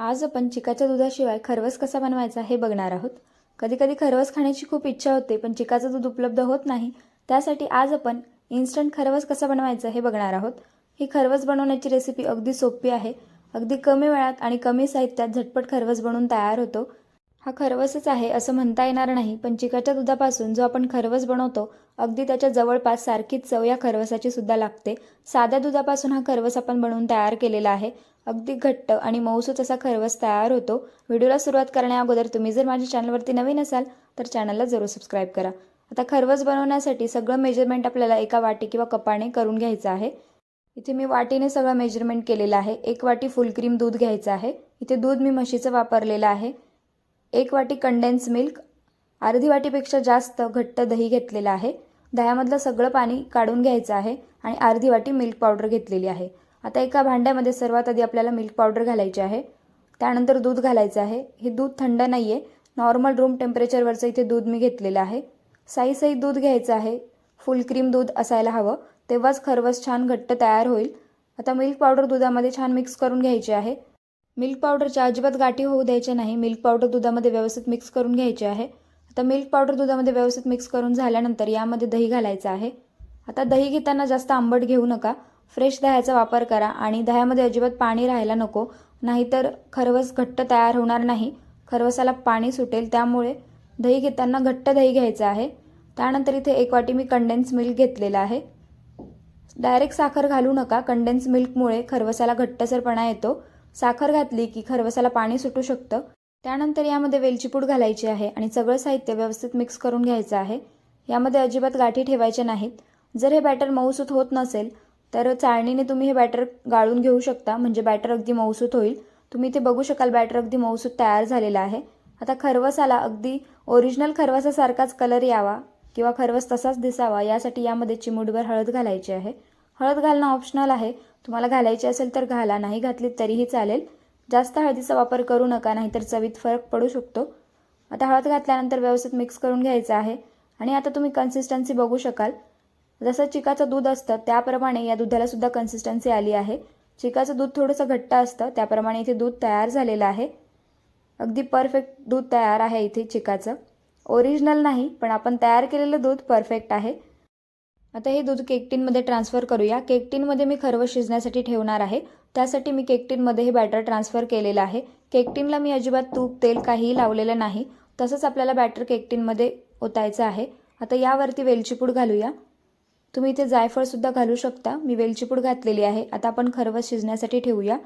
आज आपण चिकाच्या दुधाशिवाय खरवस कसा बनवायचा हे बघणार आहोत. कधीकधी खरवस खाण्याची खूप इच्छा होते पण चिकाचं दूध उपलब्ध होत नाही. त्यासाठी आज आपण इन्स्टंट खरवस कसा बनवायचा हे बघणार आहोत. ही खरवस बनवण्याची रेसिपी अगदी सोपी आहे. अगदी कमी वेळात आणि कमी साहित्यात झटपट खरवस बनवून तयार होतो. हा खरवसच आहे असं म्हणता येणार नाही पण चिकाच्या दुधापासून जो आपण खरवस बनवतो अगदी त्याच्या जवळपास सारखीच चव या खरवसाची सुद्धा लागते. साध्या दुधापासून हा खरवस आपण बनवून तयार केलेला आहे. अगदी घट्ट आणि मऊसूत असा खरवस तयार होतो. व्हिडिओला सुरुवात करण्या अगोदर तुम्ही जर माझ्या चॅनलवरती नवीन असाल तर चॅनलला जरूर सबस्क्राईब करा. आता खरवस बनवण्यासाठी सगळं मेजरमेंट आपल्याला एका वाटी किंवा कपाने करून घ्यायचं आहे. इथे मी वाटीने सगळं मेजरमेंट केलेलं आहे. एक वाटी फुल क्रीम दूध घ्यायचं आहे. इथे दूध मी म्हशीचं वापरलेलं आहे. एक वाटी कंडेन्स मिल्क अर्धी वाटीपेक्षा जास्त घट्ट दही घेतलेलं आहे. दह्यामधलं सगळं पाणी काढून घ्यायचं आहे आणि अर्धी वाटी मिल्क पावडर घेतलेली आहे. आता एका भांड्यामध्ये सर्वात आधी आपल्याला मिल्क पावडर घालायची आहे. त्यानंतर दूध घालायचं आहे. हे दूध थंड नाही आहे नॉर्मल रूम टेम्परेचरवरचं इथे दूध मी घेतलेलं आहे. साई साई दूध घ्यायचं आहे. फुल क्रीम दूध असायला हवं. तेव्हाच खरवस छान घट्ट तयार होईल. आता मिल्क पावडर दुधामध्ये छान मिक्स करून घ्यायची आहे. मिल्क पावडरच्या अजिबात गाठी होऊ द्यायच्या नाही. मिल्क पावडर दुधामध्ये व्यवस्थित मिक्स करून घ्यायची आहे. आता मिल्क पावडर दुधामध्ये व्यवस्थित मिक्स करून झाल्यानंतर यामध्ये दही घालायचं आहे. आता दही घेताना जास्त आंबट घेऊ नका. फ्रेश दह्याचा वापर करा आणि दह्यामध्ये अजिबात पाणी राहायला नको नाहीतर खरवस घट्ट तयार होणार नाही. खरवसाला पाणी सुटेल त्यामुळे दही घेताना घट्ट दही घ्यायचं आहे. त्यानंतर इथे एक वाटी मी कंडेन्स मिल्क घेतलेलं आहे. डायरेक्ट साखर घालू नका कंडेन्स मिल्कमुळे खरवसाला घट्टसरपणा येतो. साखर घातली की खरवसाला पाणी सुटू शकतं. त्यानंतर यामध्ये वेलची पूड घालायची आहे आणि सगळं साहित्य व्यवस्थित मिक्स करून घ्यायचं आहे. यामध्ये अजिबात गाठी ठेवायच्या नाहीत. जर हे बॅटर मऊसूत होत नसेल तर चाळणीने तुम्ही हे बॅटर गाळून घेऊ शकता म्हणजे बॅटर अगदी मऊसूत होईल. तुम्ही ते बघू शकाल बॅटर अगदी मऊसूत तयार झालेलं आहे. आता खरवसाला अगदी ओरिजिनल खरवसासारखाच कलर यावा किंवा खरवस तसाच दिसावा यासाठी यामध्ये चिमूटभर हळद घालायची आहे. हळद घालणं ऑप्शनल आहे. तुम्हाला घालायची असेल तर घाला नाही घातली तरीही चालेल. जास्त हळदीचा वापर करू नका नाहीतर चवीत फरक पडू शकतो. आता हळद घातल्यानंतर व्यवस्थित मिक्स करून घ्यायचं आहे. आणि आता तुम्ही कन्सिस्टन्सी बघू शकाल. जसं चिकाचं दूध असतं त्याप्रमाणे या दुधाला सुद्धा कन्सिस्टन्सी आली आहे. चिकाचं दूध थोडंसं घट्ट असतं त्याप्रमाणे इथे दूध तयार झालेलं आहे. अगदी परफेक्ट दूध तयार आहे इथे चिकाचं. ओरिजिनल नाही पण आपण तयार केलेलं दूध परफेक्ट आहे. आता हे दूध केकटीनमध्ये ट्रान्सफर करूया. केकटीनमध्ये मी खरवं शिजण्यासाठी ठेवणार आहे. त्यासाठी मी केकटीनमध्ये हे बॅटर ट्रान्सफर केलेलं आहे. केकटीनला मी अजिबात तूप तेल काहीही लावलेलं नाही. तसंच आपल्याला बॅटर केकटीनमध्ये ओतायचं आहे. आता यावरती वेलचीपूड घालूया. तुम्ही इथे जायफळसुद्धा घालू शकता. मी वेलचीपूड घातलेली आहे. आता आपण खरवस शिजण्यासाठी ठेवूया.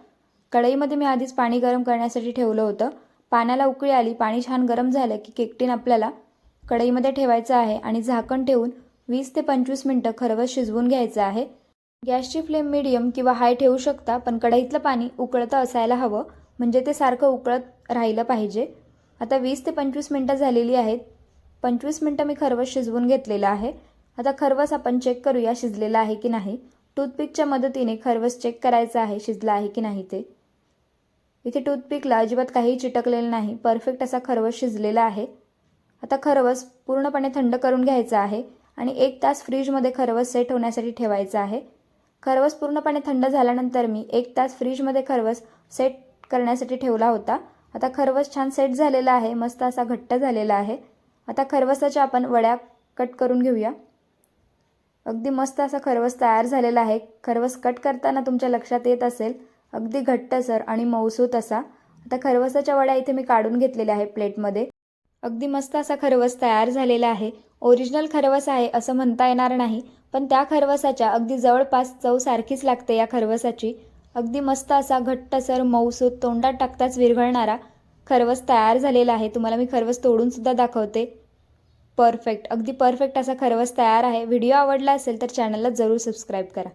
कढईमध्ये मी आधीच पाणी गरम करण्यासाठी ठेवलं होतं. पाण्याला उकळी आली. पाणी छान गरम झालं की केकटीन आपल्याला कढईमध्ये ठेवायचं आहे आणि झाकण ठेवून वीस ते पंचवीस मिनटं खरवस शिजवून घ्यायचं आहे. गॅसची फ्लेम मिडियम किंवा हाय ठेवू शकता पण कढईतलं पाणी उकळतं असायला हवं. म्हणजे ते सारखं उकळत राहिलं पाहिजे. आता वीस ते पंचवीस मिनटं झालेली आहेत. पंचवीस मिनटं मी खरवस शिजवून घेतलेलं आहे. आता खरवस आपण चेक करूया शिजलेला आहे की नाही. टूथपिकच्या मदतीने खरवस चेक करायचं आहे शिजला आहे की नाही ते. इथे टूथपिकला अजिबात काही चिटकलेलं नाही. परफेक्ट असा खरवस शिजलेला आहे. आता खरवस पूर्णपणे थंड करून घ्यायचा आहे आणि एक तास फ्रीजमध्ये खरवस सेट होण्यासाठी ठेवायचं आहे. खरवस पूर्णपणे थंड झाल्यानंतर मी एक तास फ्रीजमध्ये खरवस सेट करण्यासाठी ठेवला होता. आता खरवस छान सेट झालेला आहे मस्त असा घट्ट झालेला आहे. आता खरवसाच्या आपण वड्या कट करून घेऊया. अगदी मस्त असा खरवस तयार झालेला आहे. खरवस कट करताना तुमच्या लक्षात येत असेल अगदी घट्टसर आणि मऊसूत असा. आता खरवसाच्या वड्या इथे मी काढून घेतलेल्या आहे प्लेटमध्ये. अगदी मस्त असा खरवस तयार झालेला आहे. ओरिजिनल खरवस आहे असं म्हणता येणार नाही पण त्या खरवसाच्या अगदी जवळपास चव सारखीच लागते या खरवसाची. अगदी मस्त असा घट्टसर मऊसूत तोंडात टाकताच विरघळणारा खरवस तयार झालेला आहे. तुम्हाला मी खरवस तोडूनसुद्धा दाखवते. परफेक्ट. अगदी परफेक्ट असा खरवस तयार आहे. व्हिडिओ आवडला असेल तर चॅनलला जरूर सबस्क्राईब करा.